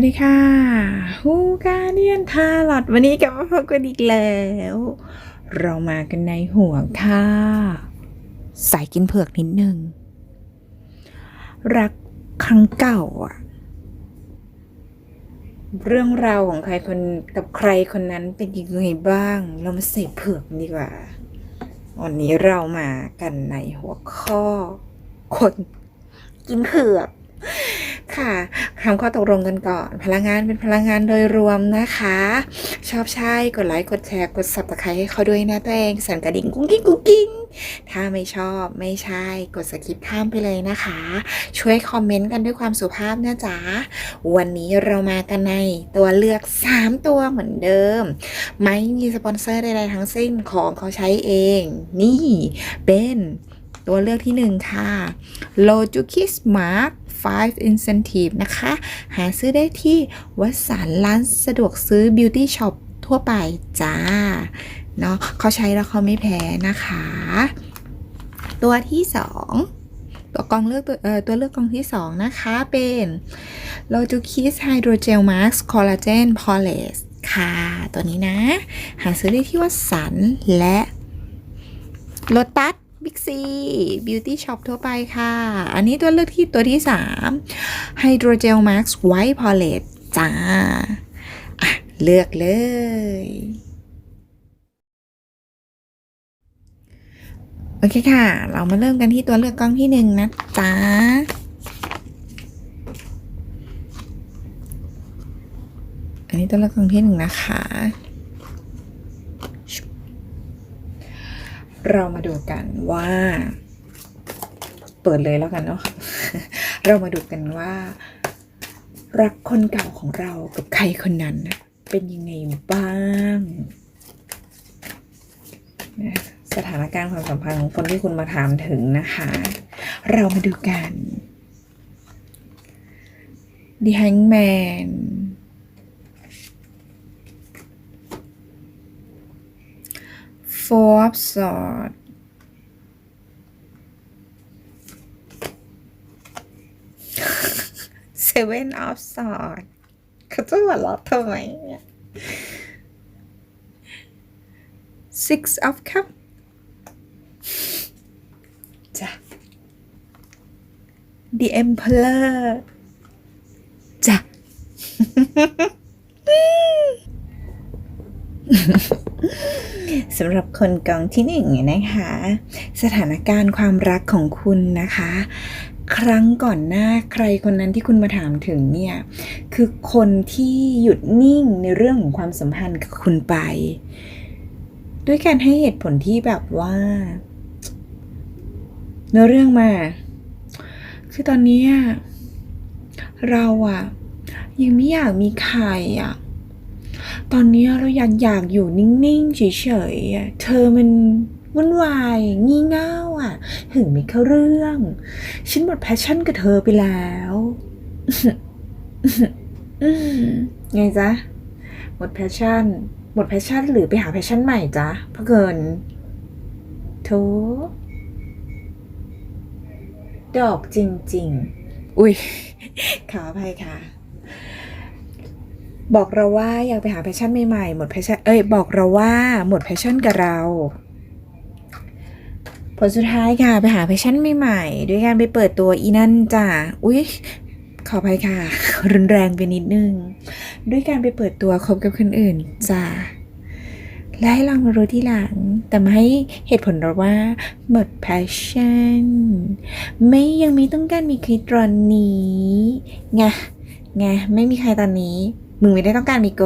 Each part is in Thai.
วัสดีค่ะฮูการเดียนทาลอดวันนี้กลับมาพบกันอีกแล้ว เรามากันในหัวค่ะสายกินเผือกนิดนึง รักครั้งเก่าอะเรื่องราวของใครคนกับใครคนนั้นเป็นยังไงบ้าง เรามาใส่เผือกดีกว่า วันนี้เรามากันในหัวข้อ คนกินเผือก ค่ะทำข้อตกลงกันก่อน พลังงานเป็นพลังงานโดยรวมนะคะ ชอบใช่กดไลค์กดแชร์กด subscribe ให้เขาด้วยนะตัวเองสั่นกระดิ่งกุ้งกิ้งกุ้งกิ้งถ้าไม่ชอบไม่ใช่กดสกิปข้ามไปเลยนะคะ ช่วยคอมเมนต์กันด้วยความสุภาพนะจ๊ะวันนี้เรามากันในตัวเลือก 3 ตัวเหมือนเดิม ไม่มีสปอนเซอร์ใดๆทั้งสิ้นของเขาใช้เอง นี่เป็นตัวเลือกที่หนึ่งค่ะโลจูคิสมาร์ 5 Incentive นะคะ หาซื้อได้ที่วัดสารร้านสะดวกซื้อ Beauty Shop ทั่วไปจ้า เนาะเขาใช้แล้วเขาไม่แพ้นะคะ ตัวที่ 2ตัวกองเลือกตัวเอ่อตัวเลือกกองที่ 2 นะคะเป็น l o j u k i s Hydrogel Mask Collagen Polish ค่ะ ตัวนี้นะ หาซื้อได้ที่วัดสันและโ o ตัส บิ๊กซีบิวตี้ช็อปทั่วไปค่ะ อันนี้ตัวเลือกที่ตัวที่3 Hydrogel Max White Polish จ้าอะเลือกเลย โอเคค่ะ เรามาเริ่มกันที่ตัวเลือกกล้องที่หนึ่งนะจ๊ะอันนี้ตัวเลือกกล้องที่หนึ่งนะคะ เรามาดูกันว่า เปิดเลยแล้วกันเนาะเรามาดูกันว่า รักคนเก่าของเรากับใครคนนั้นเป็นยังไงบ้างสถานการณ์ความสัมพันธ์ของคนที่คุณมาถามถึงนะคะ เรามาดูกัน The Hangman Four of Swords Seven of Swords เขาจะหัวเราะทำไมเนี่ย Six of Cup จ้ะ The Emperor จ้ะ สำหรับคนกองที่หนึ่งนะคะ สถานการณ์ความรักของคุณนะคะ ครั้งก่อนหน้าใครคนนั้นที่คุณมาถามถึงเนี่ย คือคนที่หยุดนิ่งในเรื่องของความสัมพันธ์กับคุณไป ด้วยการให้เหตุผลที่แบบว่า เนื้อเรื่องมา คือตอนนี้เราอะยังไม่อยากมีใครอะ ตอนนี้เราอยากอยากอยู่นิ่งๆเฉยๆเธอมันวุ่นวายงี่เง่าอะ หึงไม่เข้าเรื่อง ฉันหมดแพชชั่นกับเธอไปแล้วไงจ๊ะ หมดแพชชั่น หมดแพชชั่นหรือไปหาแพชชั่นใหม่จ๊ะเพราะเกินโถดอกจริง ๆ อุ้ยขออภัยค่ะ บอกเราว่าอยากไปหาแพชชั่นใหม่ๆ หมดแพชชั่น เอ้ย บอกเราว่าหมดแพชชั่นกับเรา ผลสุดท้ายค่ะ ไปหาแพชชั่นใหม่ๆ ด้วยการไปเปิดตัวอีนั่นจ้ะ อุ้ยขออภัยค่ะ รุนแรงไปนิดนึง ด้วยการไปเปิดตัวคบกับคนอื่นจ้ะ และให้ลองมารู้ที่หลัง แต่มาให้เหตุผลเราว่า หมด passion ไม่ยังมีต้องการมีใครตอนนี้ ไง ไง ไม่มีใครตอนนี้ มึงไม่ได้ต้องการมีโก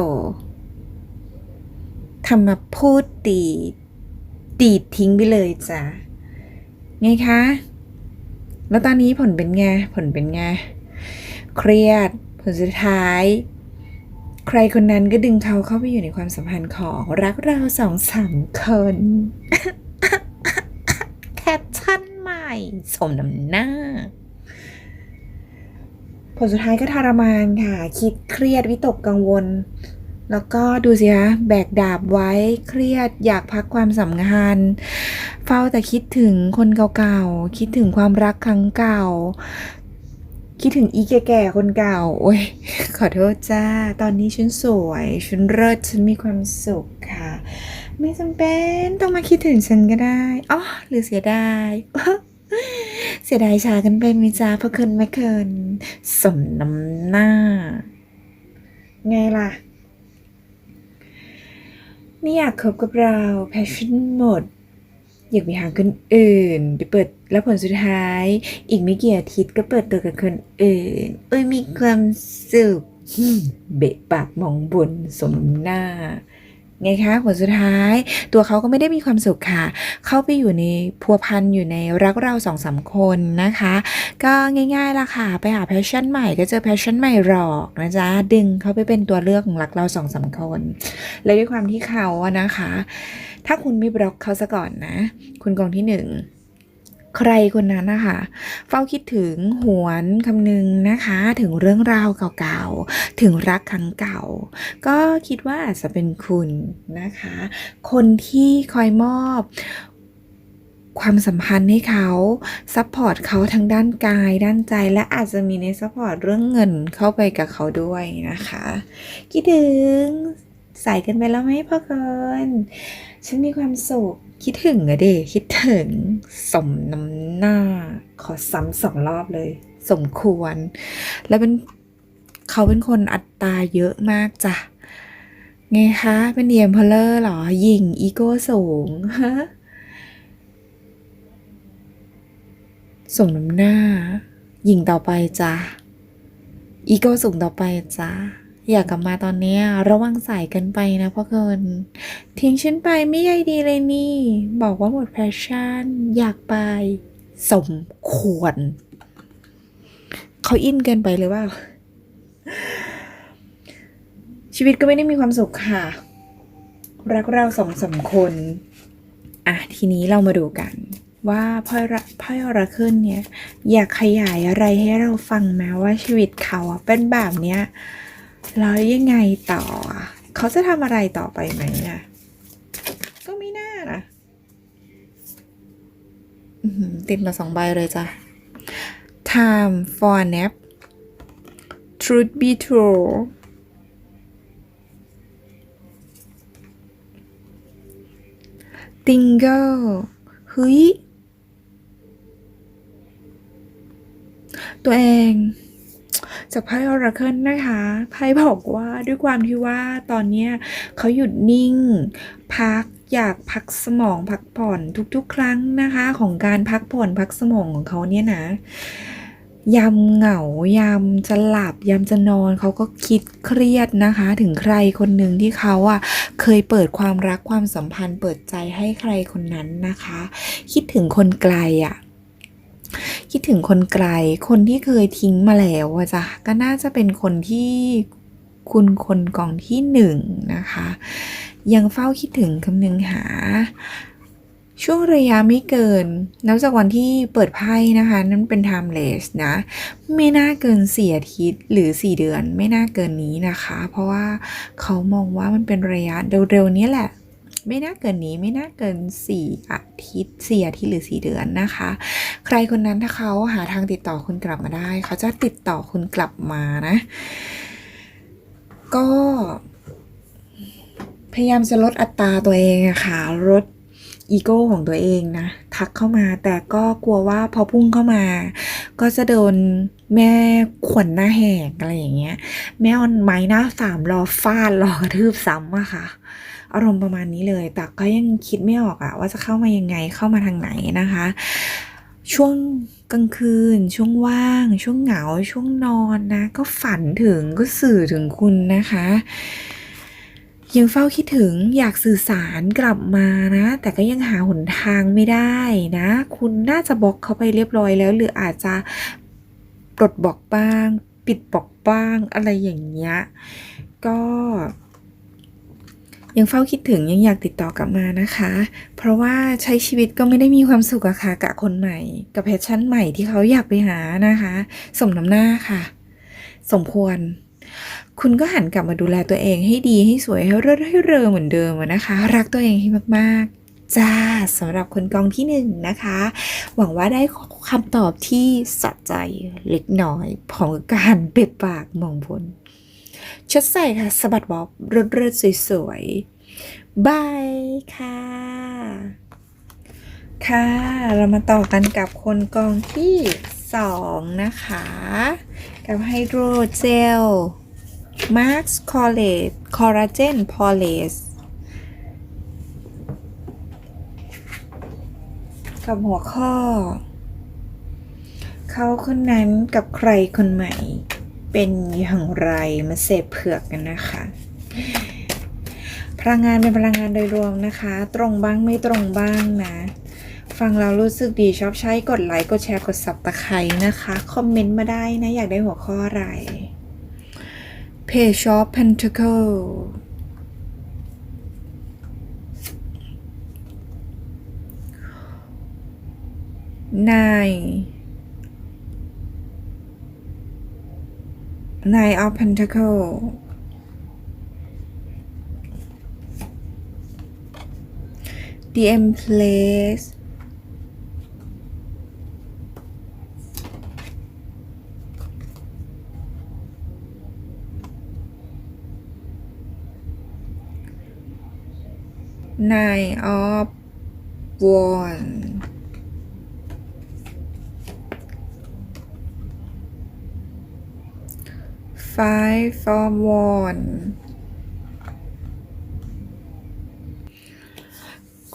ทำมาพูดตีตีทิ้งไปเลยจ้ะไงคะ แล้วตอนนี้ผลเป็นไง ผลเป็นไง เครียด ผลสุดท้าย ใครคนนั้นก็ดึงเขาเข้าไปอยู่ในความสัมพันธ์ของรักเราสองสามคนแคปชั่นใหม่ สมน้ำหน้า ลสุดท้ายก็ทรมานค่ะ คิดเครียดวิตกกังวล แล้วก็ดูสิคะแบกดาบไว้เครียดอยากพักความสัมพันธ์เฝ้าแต่คิดถึงคนเก่าๆ คิดถึงความรักครั้งเก่า คิดถึงอีแก่ๆคนเก่า โอ้ยขอโทษจ้า ตอนนี้ฉันสวยฉันเลิศฉันมีความสุขค่ะ ไม่จำเป็นต้องมาคิดถึงฉันก็ได้อ๋อหรือเสียดาย เสียดายชากันไปไหมจ้าเพราะเคินไม่เคินสมน้ำหน้า ไงล่ะ ไม่อยากคบกับเราแพชชั่นหมด อยากไปหาคนอื่น ไปเปิดแล้วผลสุดท้าย อีกไม่กี่อาทิตย์ก็เปิดตัวกับคนอื่น เอ้ยมีความสุขเบะปากมองบนสมหน้า ไงคะผลสุดท้าย ตัวเขาก็ไม่ได้มีความสุขค่ะ เข้าไปอยู่ในพัวพันอยู่ในรักเราสองสามคนนะคะ ก็ง่ายๆล่ะค่ะ ไปหาแพชชั่นใหม่ก็เจอแพชชั่นใหม่หรอกนะจ๊ะดึงเขาไปเป็นตัวเลือกของรักเราสองสามคน และด้วยความที่เขาอะนะคะ ถ้าคุณไม่บล็อกเขาซะก่อนนะ คุณกองที่หนึ่ง ใครคนนั้นนะคะเฝ้าคิดถึงหวนคำนึงนะคะ ถึงเรื่องราวเก่าๆ ถึงรักครั้งเก่า ก็คิดว่าอาจจะเป็นคุณนะคะ คนที่คอยมอบความสัมพันธ์ให้เขาซัพพอร์ตเขาทั้งด้านกาย ด้านใจ และอาจจะมีในซัพพอร์ตเรื่องเงินเข้าไปกับเขาด้วยนะคะ คิดถึง ใส่กันไปแล้วไหมพ่อเกิน ฉันมีความสุข คิดถึงอะเดคิดถึง สมน้ำหน้า ขอซ้ำสองรอบเลย สมควร แล้วเป็นเขาเป็นคนอัตราเยอะมากจ้ะ ไงคะ เป็นเดียมพลเลอร์เหรอหญิงอีโก้สูงฮะสมน้ำหน้าหญิงต่อไปจ้ะ อีโก้สูงต่อไปจ้ะ อยากกลับมาตอนนี้ระวังสายเกันไปนะพ่อเกิน ทิ้งฉันไปไม่ใยดีเลยนี่ บอกว่าหมดแพชชั่น อยากไป สมควร เขาอินเกินไปเลยว่า ชีวิตก็ไม่ได้มีความสุขค่ะ รักเราสองสามคน อะ ทีนี้เรามาดูกันว่าพ่อยพ่อยระขึ้นเนี่ย อยากขยายอะไรให้เราฟังไหมว่าชีวิตเขาเป็นแบบเนี้ย แล้วยังไงต่ออะเขาจะทำอะไรต่อไปไหมอะก็ไม่น่านะอื้อหือติดมาสองใบเลยจ้ะ time for a nap truth be told tingle เฮ้ยตัวเอง จากไพ่ออราเคิลนะคะไพ่บอกว่าด้วยความที่ว่าตอนเนี้ยเขาหยุดนิ่ง พักอยากพักสมองพักผ่อนทุกๆ ครั้งนะคะ ของการพักผ่อนพักสมองของเขาเนี่ยนะยามเหงายามจะหลับยามจะนอนเขาก็คิดเครียดนะคะ ถึงใครคนหนึ่งที่เขาอะเคยเปิดความรักความสัมพันธ์ เปิดใจให้ใครคนนั้นนะคะ คิดถึงคนไกลอะ คิดถึงคนไกล คนที่เคยทิ้งมาแล้วอะจ้ะก็น่าจะเป็นคนที่คุณคนกองที่หนึ่งนะคะ ยังเฝ้าคิดถึงคำนึงหา ช่วงระยะไม่เกิน นับจากวันที่เปิดไพ่นะคะ นั่นเป็น timeless นะ ไม่น่าเกินสี่อาทิตย์หรือสี่เดือนไม่น่าเกินนี้นะคะ เพราะว่าเขามองว่ามันเป็นระยะเร็วๆนี้แหละ ไม่น่าเกินนี้ไม่น่าเกินสี่อาทิตย์สี่อาทิตย์หรือสี่เดือนนะคะ ใครคนนั้นถ้าเขาหาทางติดต่อคุณกลับมาได้ เขาจะติดต่อคุณกลับมานะ ก็ พยายามจะลดอัตราตัวเองอะค่ะลดอีโก้ของตัวเองนะทักเข้ามาแต่ก็กลัวว่าพอพุ่งเข้ามา ก็จะโดนแม่ขวนหน้าแหกอะไรอย่างเงี้ย แม่ออนไม้หน้าสามรอฟาดรอกระทืบซ้ำอะค่ะ อารมณ์ประมาณนี้เลย แต่ก็ยังคิดไม่ออกอะว่าจะเข้ามายังไงเข้ามาทางไหนนะคะ ช่วงกลางคืน ช่วงว่าง ช่วงเหงา ช่วงนอนนะ ก็ฝันถึงก็สื่อถึงคุณนะคะยังเฝ้าคิดถึงอยากสื่อสารกลับมานะ แต่ก็ยังหาหนทางไม่ได้นะ คุณน่าจะบล็อกเขาไปเรียบร้อยแล้ว หรืออาจจะปลดบล็อกบ้าง ปิดบล็อกบ้างอะไรอย่างเงี้ยก็ ยังเฝ้าคิดถึงยังอยากติดต่อกลับมานะคะ เพราะว่าใช้ชีวิตก็ไม่ได้มีความสุขอะค่ะกับคนใหม่ กับแพชชั่นใหม่ที่เขาอยากไปหานะคะ สมน้ำหน้าค่ะ สมควร คุณก็หันกลับมาดูแลตัวเองให้ดีให้สวยให้เลิศให้เรอเหมือนเดิมนะคะ รักตัวเองให้มากๆจ้าสำหรับคนกองที่หนึ่งนะคะ หวังว่าได้คำตอบที่สะใจเล็กน้อยพร้อมกับการเบ็ดปากมองบน ชุดใส่ค่ะสะบัดบ๊อบเริดๆสวยๆ บายค่ะ ค่ะ เรามาต่อกันกับคนกองที่สองนะคะ กับไฮโดรเจลมาร์คคอลเลตคอลลาเจนพอเลสกับหัวข้อ เขาคนนั้นกับใครคนใหม่ เป็นอย่างไรมาเสพเผือกกันนะคะ พลังงานเป็นพลังงานโดยรวมนะคะ ตรงบ้างไม่ตรงบ้างนะ ฟังเรารู้สึกดีชอบใช้กดไลค์กดแชร์กดสับตะไคร้นะคะ คอมเมนต์มาได้นะ อยากได้หัวข้ออะไร Page of Pentacle Nine Nine of Pentacle ดีเอ็มเพลสนายออฟวอน 5 from 1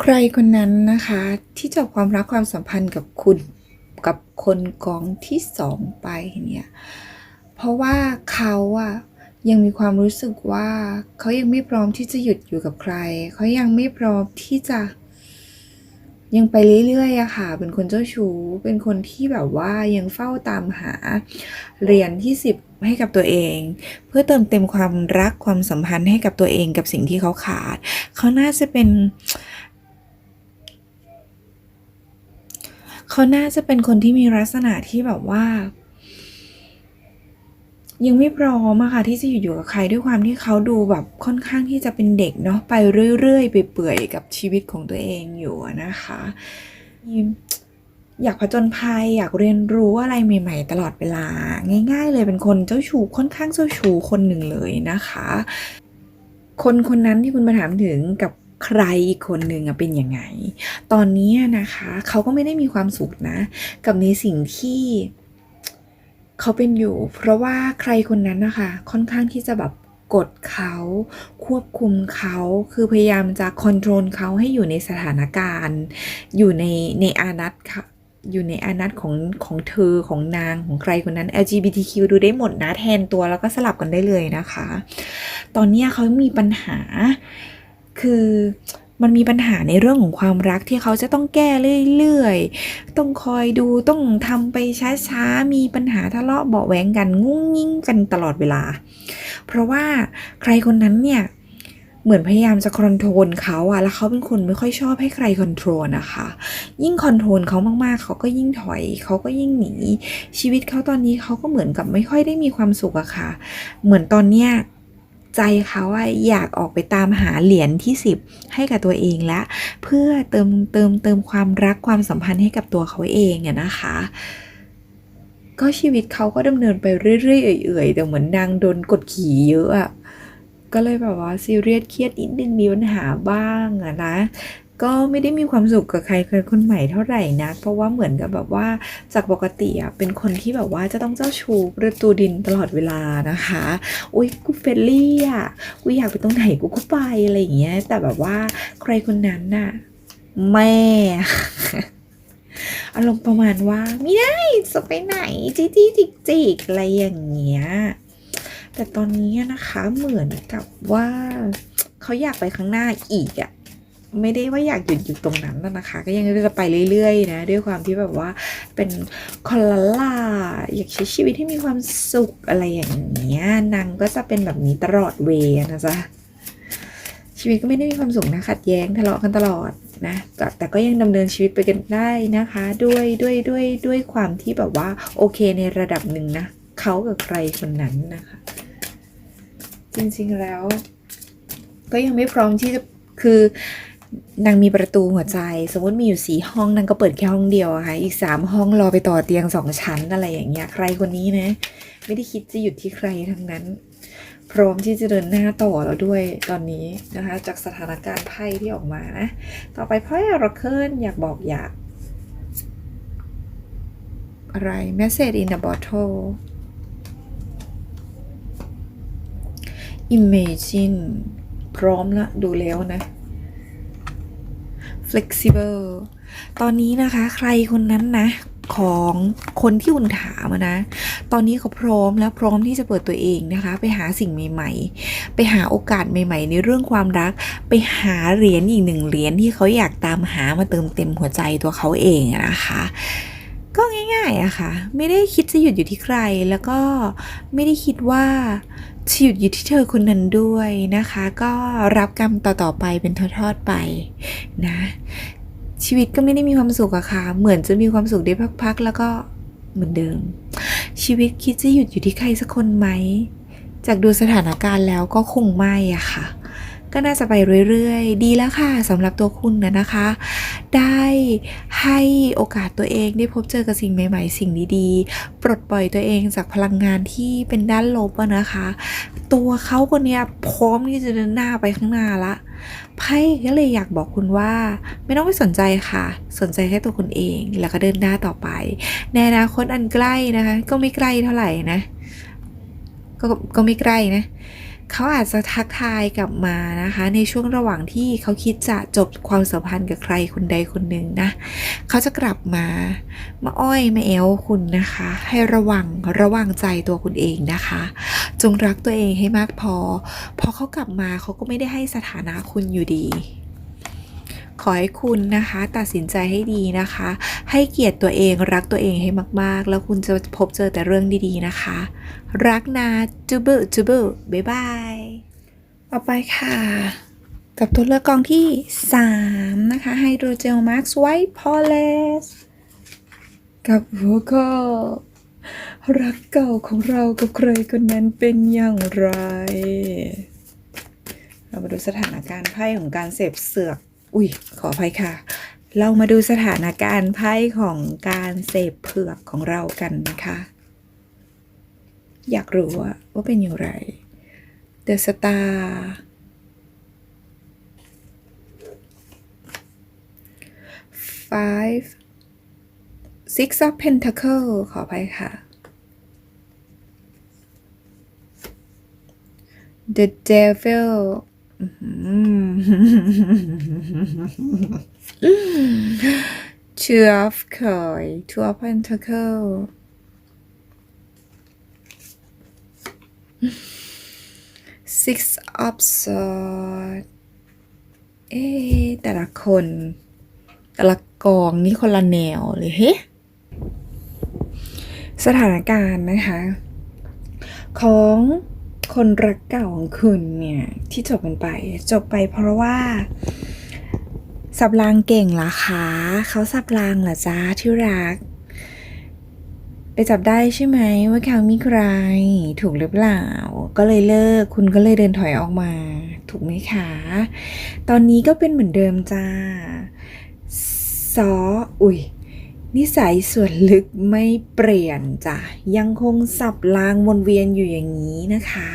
ใครคนนั้นนะคะ ที่จบความรักความสัมพันธ์กับคุณกับคนกองที่สองไปเนี่ย เพราะว่าเขาอะยังมีความรู้สึกว่าเขายังไม่พร้อมที่จะหยุดอยู่กับใคร เขายังไม่พร้อมที่จะ ยังไปเรื่อยๆอะค่ะ เป็นคนเจ้าชู้ เป็นคนที่แบบว่ายังเฝ้าตามหาเหรียญที่สิบให้กับตัวเอง เพื่อเติมเต็มความรักความสัมพันธ์ให้กับตัวเองกับสิ่งที่เขาขาด เขาน่าจะเป็นเขาน่าจะเป็นคนที่มีลักษณะที่แบบว่า ยังไม่พร้อมอะค่ะที่จะอยู่อยู่กับใครด้วยความที่เขาดูแบบค่อนข้างที่จะเป็นเด็กเนาะไปเรื่อยๆ ไปเปื่อยกับชีวิตของตัวเองอยู่นะคะอยากผจญภัยอยากเรียนรู้อะไรใหม่ ๆ ตลอดเวลา ง่าย ๆ เลยเป็นคนเจ้าชู้ค่อนข้างเจ้าชู้คนหนึ่งเลยนะคะ คนคนนั้นที่คุณมาถามถึงกับใครอีกคนหนึ่งเป็นยังไง ตอนนี้นะคะ เขาก็ไม่ได้มีความสุขนะ กับในสิ่งที่ เขาเป็นอยู่ เพราะว่าใครคนนั้นนะคะค่อนข้างที่จะแบบกดเขาควบคุมเขาคือพยายามจะคอนโทรลเขาให้อยู่ในสถานการณ์ อยู่ในในอานัตค่ะอยู่ในอานัตของของเธอของนางของใครคนนั้น LGBTQ ดูได้หมดนะแทนตัวแล้วก็สลับกันได้เลยนะคะ ตอนนี้เขามีปัญหาคือ มันมีปัญหาในเรื่องของความรักที่เขาจะต้องแก้เรื่อยๆ ต้องคอยดูต้องทำไปช้าๆ มีปัญหาทะเลาะเบาแหวงกันงุ้งยิ่งกันตลอดเวลา เพราะว่าใครคนนั้นเนี่ยเหมือนพยายามจะคอนโทรลเขาอะแล้วเขาเป็นคนไม่ค่อยชอบให้ใครคอนโทรลนะคะ ยิ่งคอนโทรลเขามากๆ เขาก็ยิ่งถอย เขาก็ยิ่งหนี ชีวิตเขาตอนนี้เขาก็เหมือนกับไม่ค่อยได้มีความสุขอะค่ะ เหมือนตอนเนี้ย ใจเขาอะอยากออกไปตามหาเหรียญที่สิบให้กับตัวเองและเพื่อเติมเติมเติมความรักความสัมพันธ์ให้กับตัวเขาเองอะนะคะ ก็ชีวิตเขาก็ดำเนินไปเรื่อยๆเอื่อยๆแต่เหมือนนางโดนกดขี่เยอะอะก็เลยแบบว่าซีเรียสเครียดนิดนึงมีปัญหาบ้างอะนะ ก็ไม่ได้มีความสุขกับใครคนใหม่เท่าไหร่นะเพราะว่าเหมือนกับแบบว่าจากปกติอะเป็นคนที่แบบว่าจะต้องเจ้าชู้ประตูดินตลอดเวลานะคะ อุ้ยกูเฟรนลี่อะกูอยากไปตรงไหนกูก็ไปอะไรอย่างเงี้ย แต่แบบว่าใครคนนั้นน่ะแม่อารมณ์ประมาณว่าไม่ได้จะไปไหนจีจีจิกจิกอะไรอย่างเงี้ยแต่ตอนนี้นะคะเหมือนกับว่าเขาอยากไปข้างหน้าอีกอะ ไม่ได้ว่าอยากหยุดอยู่ตรงนั้นนะนะคะ ก็ยังจะไปเรื่อยๆนะด้วยความที่แบบว่าเป็นคนละล่าอยากใช้ชีวิตที่มีความสุขอะไรอย่างเงี้ยนางก็จะเป็นแบบนี้ตลอดเวนะจ๊ะชีวิตก็ไม่ได้มีความสุขนะขัดแย้งทะเลาะกันตลอดนะแต่แต่ก็ยังดำเนินชีวิตไปกันได้นะคะ ด้วยด้วยด้วยด้วยความที่แบบว่าโอเคในระดับหนึ่งนะเขากับใครคนนั้นนะคะ จริงๆแล้ว ก็ยังไม่พร้อมที่จะคือ นางมีประตูหัวใจ สมมติมีอยู่สี่ห้องนางก็เปิดแค่ห้องเดียวอะค่ะอีกสามห้องรอไปต่อเตียงสองชั้นอะไรอย่างเงี้ยใครคนนี้นะ ไม่ได้คิดจะหยุดที่ใครทั้งนั้น พร้อมที่จะเดินหน้าต่อแล้วด้วยตอนนี้นะคะ จากสถานการณ์ไพ่ที่ออกมานะ ต่อไปไพ่ราเคิลอยากบอกอยากอะไร message in a bottle imagine พร้อมละดูแล้วนะ flexible ตอนนี้นะคะ ใครคนนั้นนะ ของคนที่คุณถามนะ ตอนนี้เขาพร้อมแล้วพร้อมที่จะเปิดตัวเองนะคะ ไปหาสิ่งใหม่ ๆ ไปหาโอกาสใหม่ ๆ ในเรื่องความรัก ไปหาเหรียญอีกหนึ่งเหรียญที่เขาอยากตามหามาเติมเต็มหัวใจตัวเขาเองนะคะ ก็ง่ายๆอะค่ะ ไม่ได้คิดจะหยุดอยู่ที่ใครแล้วก็ไม่ได้คิดว่า จะหยุดอยู่ที่เธอคนนั้นด้วยนะคะ ก็รับกรรมต่อๆไปเป็นทอดๆไปนะ ชีวิตก็ไม่ได้มีความสุขอะค่ะ เหมือนจะมีความสุขได้พักๆ แล้วก็เหมือนเดิม ชีวิตคิดจะหยุดอยู่ที่ใครสักคนไหม จากดูสถานการณ์แล้วก็คงไม่อะค่ะ ก็น่าจะไปเรื่อยๆ ดีแล้วค่ะสำหรับตัวคุณนะนะคะ ได้ให้โอกาสตัวเองได้พบเจอกับสิ่งใหม่ ๆ สิ่งดีๆ ปลดปล่อยตัวเองจากพลังงานที่เป็นด้านลบนะคะ ตัวเขาคนนี้พร้อมที่จะเดินหน้าไปข้างหน้าละไพ่ก็เลยอยากบอกคุณว่า ไม่ต้องไปสนใจค่ะ สนใจแค่ตัวคุณเองแล้วก็เดินหน้าต่อไปในอนาคตอันใกล้นะคะ ก็ไม่ใกล้เท่าไหร่นะ ก็ก็ไม่ใกล้นะ เขาอาจจะทักทายกลับมานะคะ ในช่วงระหว่างที่เขาคิดจะจบความสัมพันธ์กับใครคนใดคนหนึ่งนะเขาจะกลับมามาอ้อยมาเอลคุณนะคะ ให้ระวังระวังใจตัวคุณเองนะคะ จงรักตัวเองให้มากพอ พอเขากลับมาเขาก็ไม่ได้ให้สถานะคุณอยู่ดี ขอให้คุณนะคะตัดสินใจให้ดีนะคะ ให้เกียรติตัวเองรักตัวเองให้มากๆ แล้วคุณจะพบเจอแต่เรื่องดีๆนะคะ รักนะจูบุจูบุบ๊ายบายต่อไปค่ะ กับตัวเลือกกองที่ 3 นะคะไฮโดรเจลมาร์คไวท์พอเลสกับหัวข้อรักเก่าของเรากับใครคนนั้นเป็นอย่างไร เรามาดูสถานการณ์ไพ่ของการเสพเสือก อุ้ยขออภัยค่ะ เรามาดูสถานการณ์ไพ่ของการเสพเผือกของเรากันนะคะ อยากรู้ว่าว่าเป็นอย่างไร The Star five six of pentacle ขออภัยค่ะ The devil Two of coin Two of pentacle Six of sword เอ๊แต่ละคน แต่ละกองนี่คนละแนวเลยเฮ้สถานการณ์นะคะ ของ คนรักเก่าของคุณเนี่ยที่จบกันไป จบไปเพราะว่า สับรางเก่งเหรอคะเขาสับรางเหรอจ๊ะที่รัก ไปจับได้ใช่ไหมว่าเขามีใคร ถูกหรือเปล่า ก็เลยเลิกคุณก็เลยเดินถอยออกมา ถูกไหมคะ ตอนนี้ก็เป็นเหมือนเดิมจ้าซอ อุ้ย นิสัยส่วนลึกไม่เปลี่ยนจ้ะยังคงสับรางวนเวียนอยู่อย่างนี้นะคะ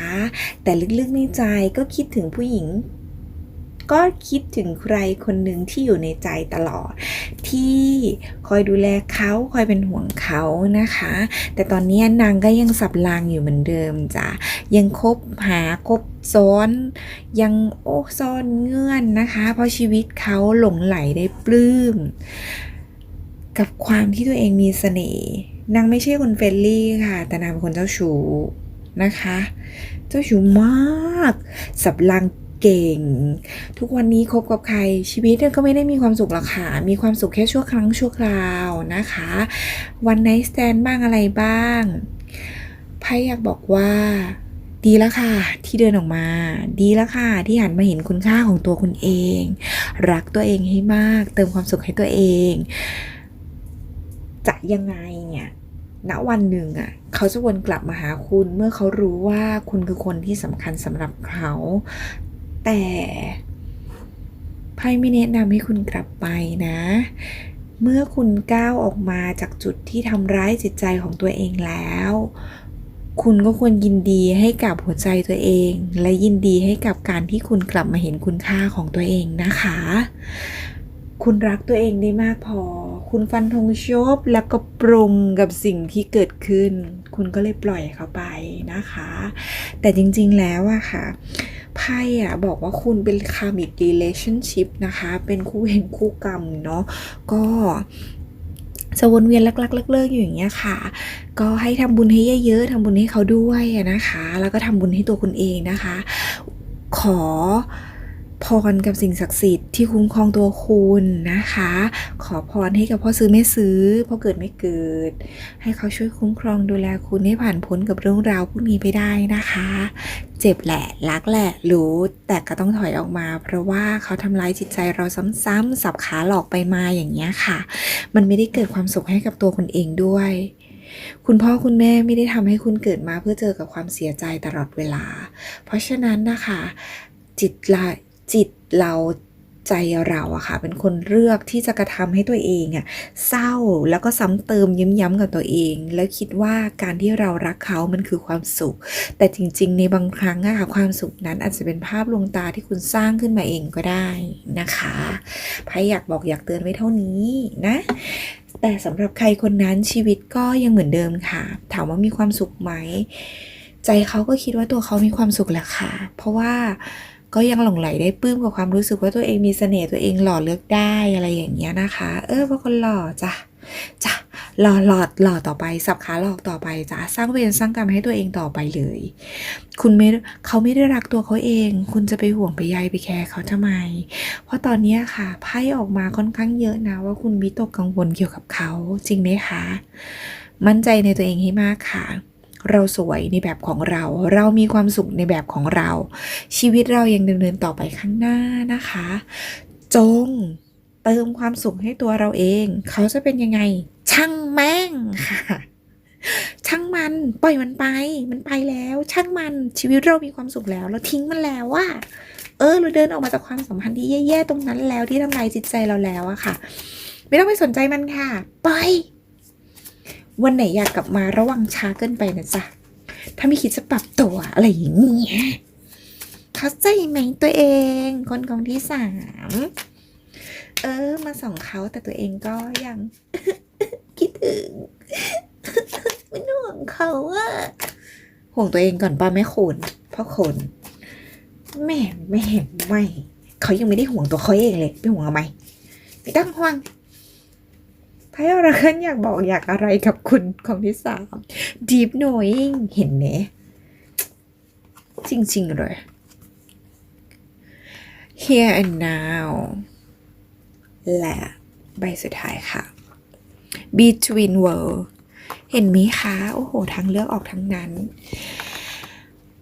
แต่ลึกๆในใจก็คิดถึงผู้หญิง ก็คิดถึงใครคนหนึ่งที่อยู่ในใจตลอด ที่คอยดูแลเขาคอยเป็นห่วงเขานะคะ แต่ตอนนี้นางก็ยังสับรางอยู่เหมือนเดิมจ้ะยังคบหาคบซ้อนยังโอ้ซ่อนเงื่อนนะคะ เพราะชีวิตเขาหลงไหลได้ปลื้ม กับความที่ตัวเองมีเสน่ห์นางไม่ใช่คนเฟรนลี่ค่ะ แต่นางเป็นคนเจ้าชู้นะคะ เจ้าชู้มากสับลังเก่ง ทุกวันนี้คบกับใครชีวิตก็ไม่ได้มีความสุขหรอกค่ะ มีความสุขแค่ชั่วครั้งชั่วคราวนะคะ วันไนท์สแตนบ้างอะไรบ้างไพ่อยากบอกว่าดีแล้วค่ะที่เดินออกมา ดีแล้วค่ะที่หันมาเห็นคุณค่าของตัวคุณเอง รักตัวเองให้มาก เติมความสุขให้ตัวเอง จะยังไงเนี่ยณวันหนึ่งอะเขาจะวนกลับมาหาคุณเมื่อเขารู้ว่าคุณคือคนที่สำคัญสำหรับเขา แต่ไพ่ไม่แนะนำให้คุณกลับไปนะ เมื่อคุณก้าวออกมาจากจุดที่ทำร้ายจิตใจของตัวเองแล้ว คุณก็ควรยินดีให้กับหัวใจตัวเอง และยินดีให้กับการที่คุณกลับมาเห็นคุณค่าของตัวเองนะคะ คุณรักตัวเองได้มากพอ คุณฟันธงชอบแล้วก็ปรุงกับสิ่งที่เกิดขึ้น คุณก็เลยปล่อยเขาไปนะคะ แต่จริงๆแล้วอะค่ะไพ่อะบอกว่าคุณเป็น karmic relationship นะคะ เป็นคู่เห็นคู่กรรมเนาะก็จะวนเวียนลักๆเลิกๆอยู่อย่างเงี้ยค่ะ ก็ให้ทำบุญให้เยอะๆทำบุญให้เขาด้วยนะคะ แล้วก็ทำบุญให้ตัวคุณเองนะคะ ขอ พรกับสิ่งศักดิ์สิทธิ์ที่คุ้มครองตัวคุณนะคะ ขอพรให้กับพ่อซื้อแม่ซื้อพ่อเกิดไม่เกิด ให้เขาช่วยคุ้มครองดูแลคุณให้ผ่านพ้นกับเรื่องราวพวกนี้ไปได้นะคะ เจ็บแหละรักแหละรู้แต่ก็ต้องถอยออกมา เพราะว่าเขาทำร้ายจิตใจเราซ้ำๆสับขาหลอกไปมาอย่างเงี้ยค่ะ มันไม่ได้เกิดความสุขให้กับตัวคุณเองด้วยคุณพ่อคุณแม่ไม่ได้ทำให้คุณเกิดมาเพื่อเจอกับความเสียใจตลอดเวลา เพราะฉะนั้นนะคะ จิตละ จิตเราใจเราอะค่ะ เป็นคนเลือกที่จะกระทำให้ตัวเองอะเศร้าแล้วก็ซ้ำเติมย้ำๆกับตัวเอง แล้วคิดว่าการที่เรารักเขามันคือความสุข แต่จริงๆ ในบางครั้งอะค่ะความสุขนั้นอาจจะเป็นภาพลวงตาที่คุณสร้างขึ้นมาเองก็ได้นะคะไพ่อยากบอกอยากเตือนไว้เท่านี้นะ แต่สำหรับใครคนนั้นชีวิตก็ยังเหมือนเดิมค่ะ ถามว่ามีความสุขไหม ใจเขาก็คิดว่าตัวเขามีความสุขแหละค่ะ เพราะว่า ก็ยังหลงไหลได้ปลื้มกับความรู้สึกว่าตัวเองมีเสน่ห์ตัวเองหล่อเลือกได้อะไรอย่างเงี้ยนะคะ เออว่าะคนหล่อจ้ะจ้ะหล่อหลอดหล่อต่อไป สับขาหลอกต่อไปจ้ะสร้างเวรสร้างกรรมให้ตัวเองต่อไปเลย คุณไม่เขาไม่ได้รักตัวเขาเอง คุณจะไปห่วงไปใยไปแคร์เขาทำไม เพราะตอนนี้ค่ะไพ่ออกมาค่อนข้างเยอะนะ ว่าคุณวิตกกังวลเกี่ยวกับเขาจริงไหมคะ มั่นใจในตัวเองให้มากค่ะ เราสวยในแบบของเรา เรามีความสุขในแบบของเรา ชีวิตเรายังดำเนินต่อไปข้างหน้านะคะ จงเติมความสุขให้ตัวเราเอง เขาจะเป็นยังไง ช่างแม่งค่ะช่างมันปล่อยมันไป มันไปแล้ว ช่างมันชีวิตเรามีความสุขแล้ว เราทิ้งมันแล้วว่า เออ เราเดินออกมาจากความสัมพันธ์ที่แย่ๆตรงนั้นแล้วที่ทำลายจิตใจเราแล้วอะค่ะ ไม่ต้องไปสนใจมันค่ะ ปล่อย วันไหนอยากกลับมาระวังช้าเกินไปนะจ๊ะ ถ้าไม่คิดจะปรับตัวอะไรอย่างเงี้ยเข้าใจไหมตัวเอง คนกองที่สามเออ มาส่องเขาแต่ตัวเองก็ยังคิดถึงไม่ห่วงเขาอะห่วงตัวเองก่อนป้าแม่คุณพ่อคนแม่แม่ไม่ เขายังไม่ได้ห่วงตัวเขาเองเลยไปห่วงทำไมไม่ต้องห่วง ถ้าเราคันอยากบอกอยากอะไรกับคุณของที่สาม deep knowing เห็นไหมจริงๆเลย here and now และใบสุดท้ายค่ะ between world เห็นไหมคะ โอ้โห ทางเลือกออกทั้งนั้น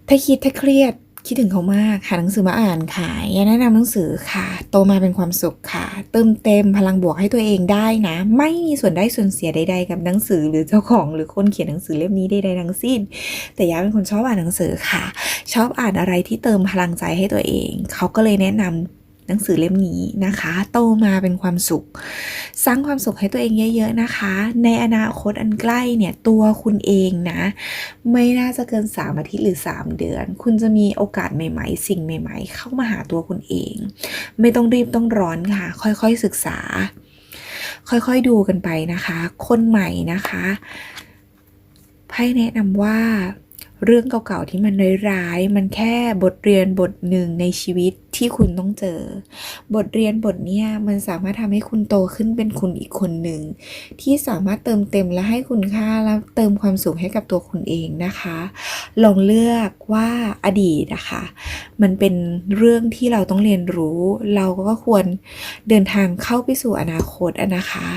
ถ้าคิดถ้าเครียด คิดถึงเขามาก หาหนังสือมาอ่านค่ะอย่าแนะนำหนังสือค่ะ โตมาเป็นความสุขค่ะ เติมเต็มพลังบวกให้ตัวเองได้นะ ไม่มีส่วนได้ส่วนเสียใด ๆ กับหนังสือหรือเจ้าของหรือคนเขียนหนังสือเล่มนี้ใดๆทั้งสิ้น แต่ยาเป็นคนชอบอ่านหนังสือค่ะ ชอบอ่านอะไรที่เติมพลังใจให้ตัวเอง เขาก็เลยแนะนำห นังสือเล่มนี้นะคะ โตมาเป็นความสุข สร้างความสุขให้ตัวเองเยอะ ๆนะคะ ในอนาคตอันใกล้เนี่ยตัวคุณเองนะ ไม่น่าจะเกิน 3 อาทิตย์หรือ 3 เดือน คุณจะมีโอกาสใหม่ๆ สิ่งใหม่ ๆ เข้ามาหาตัวคุณเอง ไม่ต้องรีบต้องร้อนค่ะ ค่อยๆศึกษา ค่อยๆดูกันไปนะคะ คนใหม่นะคะไพ่แนะนำว่า เรื่องเก่าๆที่มันร้ายๆ มันแค่บทเรียนบทหนึ่งในชีวิตที่คุณต้องเจอ บทเรียนบทเนี้ยมันสามารถทำให้คุณโตขึ้นเป็นคุณอีกคนหนึ่งที่สามารถเติมเต็มและให้คุณค่าและเติมความสุขให้กับตัวคุณเองนะคะ ลองเลือกว่าอดีตอะคะมันเป็นเรื่องที่เราต้องเรียนรู้ เราก็ควรเดินทางเข้าไปสู่อนาคตนะคะ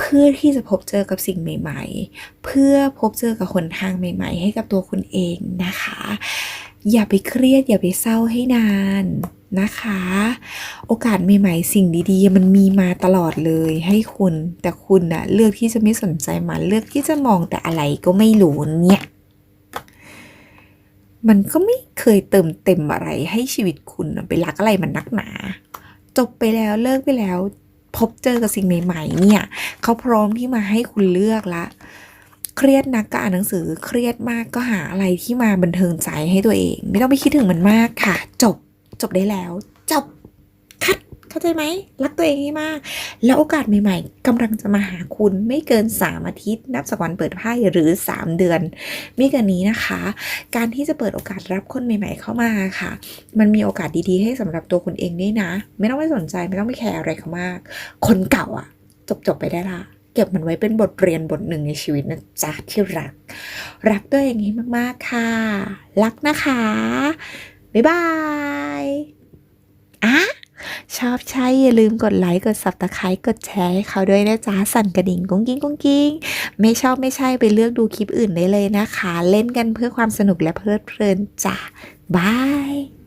เพื่อที่จะพบเจอกับสิ่งใหม่ ๆ เพื่อพบเจอกับหนทางใหม่ ๆ ให้กับตัวคุณเองนะคะ อย่าไปเครียด อย่าไปเศร้าให้นานนะคะ โอกาสใหม่ๆ สิ่งดีๆ มันมีมาตลอดเลยให้คุณ แต่คุณนะเลือกที่จะไม่สนใจมันเลือกที่จะมองแต่อะไรก็ไม่รู้เนี่ยมันก็ไม่เคยเติมเต็มอะไรให้ชีวิตคุณไปรักอะไรมันนักหนา จบไปแล้วเลิกไปแล้ว พบเจอกับสิ่งใหม่ๆเนี่ยเขาพร้อมที่มาให้คุณเลือกละเครียดนักก็อ่านหนังสือเครียดมากก็หาอะไรที่มาบันเทิงใจให้ตัวเอง ไม่ต้องไปคิดถึงมันมากค่ะ จบจบได้แล้ว จบ เข้าใจไหมรักตัวเองให้มาก แล้วโอกาสใหม่ ๆกำลังจะมาหาคุณไม่เกิน 3 อาทิตย์ นับจากวันเปิดไพ่หรือ 3 เดือน ไม่เกินนี้นะคะ การที่จะเปิดโอกาสรับคนใหม่ ๆ เข้ามาค่ะ มันมีโอกาสดีๆ ให้สำหรับตัวคุณเองด้วยนะ ไม่ต้องไปสนใจไม่ต้องไปแคร์อะไรเขามาก คนเก่าอะจบๆไปได้ละเก็บมันไว้เป็นบทเรียนบทหนึ่งในชีวิตนะจ๊ะที่รัก รักตัวเองให้มากๆค่ะ รักนะคะ บ๊ายบายอะ ชอบใช่อย่าลืมกดไลค์กดสับตะไคร้กดแชร์ให้เขาด้วยนะจ๊ะสั่นกระดิ่งกุ้งกิ้งกุ้งกิ้งไม่ชอบไม่ใช่ไปเลือกดูคลิปอื่นได้เลยนะคะ เล่นกันเพื่อความสนุกและเพลิดเพลินจ้ะบาย